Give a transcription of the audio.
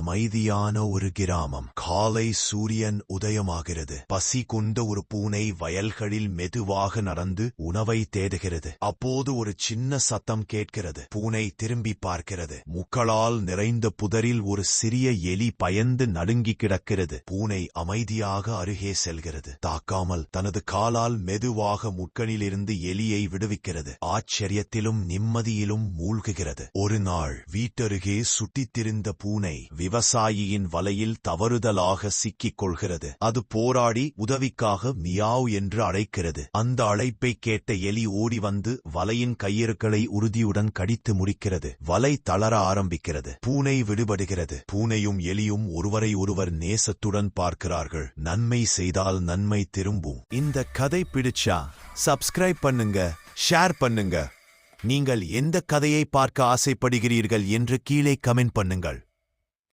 அமைதியான ஒரு கிராமம். காலை சூரியன் உதயமாகிறது. பசி கொண்ட ஒரு பூனை வயல்களில் மெதுவாக நடந்து உணவை தேடுகிறது. அப்போது ஒரு சின்ன சத்தம் கேட்கிறது. பூனை திரும்பி பார்க்கிறது. முக்களால் நிறைந்த புதரில் ஒரு சிறிய எலி பயந்து நடுங்கி கிடக்கிறது. பூனை அமைதியாக அருகே செல்கிறது. தாக்காமல் தனது காலால் மெதுவாக முட்களிலிருந்து எலியை விடுவிக்கிறது. ஆச்சரியத்திலும் நிம்மதியிலும் மூழ்குகிறது. ஒரு நாள் வீட்டருகே சுட்டித்திருந்த பூனை விவசாயியின் வலையில் தவறுதலாக சிக்கிக் கொள்கிறது. அது போராடி உதவிக்காக மியாவ் என்று அழைக்கிறது. அந்த அழைப்பை கேட்ட எலி ஓடி வந்து வலையின் கையிருக்களை உறுதியுடன் கடித்து முடிக்கிறது வலை தளர ஆரம்பிக்கிறது. பூனை விடுபடுகிறது. பூனையும் எலியும் ஒருவரை ஒருவர் நேசத்துடன் பார்க்கிறார்கள். நன்மை செய்தால் நன்மை திரும்பும். இந்த கதை பிடிச்சா சப்ஸ்கிரைப் பண்ணுங்க ஷேர் பண்ணுங்க. நீங்கள் எந்த கதையை பார்க்க ஆசைப்படுகிறீர்கள் என்று கீழே கமெண்ட் பண்ணுங்கள்.